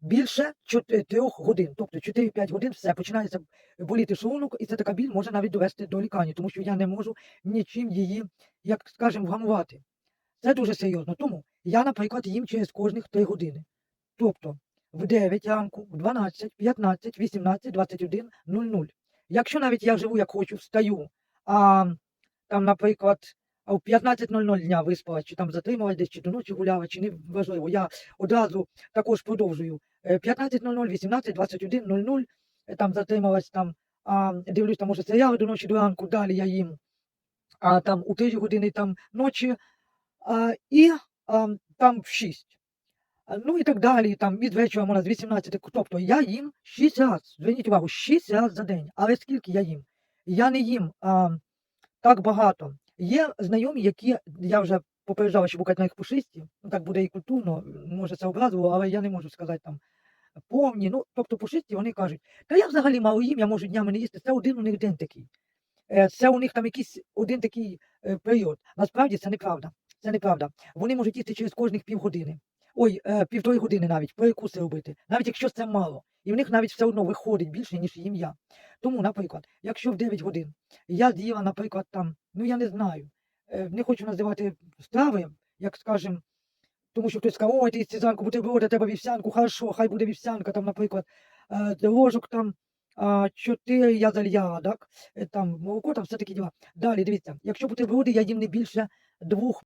більше чот- годин. Тобто 4-5 годин все починається боліти шлунок, і це така біль може навіть довести до лікарні, тому що я не можу нічим її, як скажемо, вгамувати. Це дуже серйозно. Тому я, наприклад, їм через кожних 3 години. Тобто в 9 ранку, в 12, 15, 18, 21, 00. Якщо навіть я живу як хочу, встаю, а там, наприклад, а в 15.00 дня виспалась, чи там затрималась десь, чи до ночі гуляла, чи не важливо. Я одразу також продовжую. Е, 15.00, 18, 21, 00, е, там затрималась, там, а, дивлюсь, там, може, серіали до ночі, до ранку, далі я їм, а там у 3 години там ночі, а, і а, там в 6. Ну і так далі, там від вечора можна з 18, тобто я їм 6 разів, зверніть увагу, 6 разів за день. Але скільки я їм? Я не їм а, так багато. Є знайомі, які я вже попереджала, що букать на їх пушисті, ну так буде і культурно, може це образливо, але я не можу сказати там повні. Ну, тобто пушисті вони кажуть, та я взагалі мало їм, я можу днями не їсти. Це один у них день такий. Е, Це у них там якийсь один такий е, період. Насправді це неправда. Це неправда. Вони можуть їсти через кожних півгодини. Ой, е, півтори години навіть, перекуси робити, навіть якщо це мало. І в них навіть все одно виходить більше, ніж їм я. Тому, наприклад, якщо в 9 годин я з'їла, наприклад, там, ну я не знаю, не хочу називати страви, як скажемо, тому що хтось каже, ой, ти їсти буде бутерброди, треба вівсянку, хорошо, хай буде вівсянка, там, наприклад, е, ложок там 4 я залья, так? Е, Там молоко, там все такі діла. Далі, дивіться, якщо бутерброди, я їм не більше двох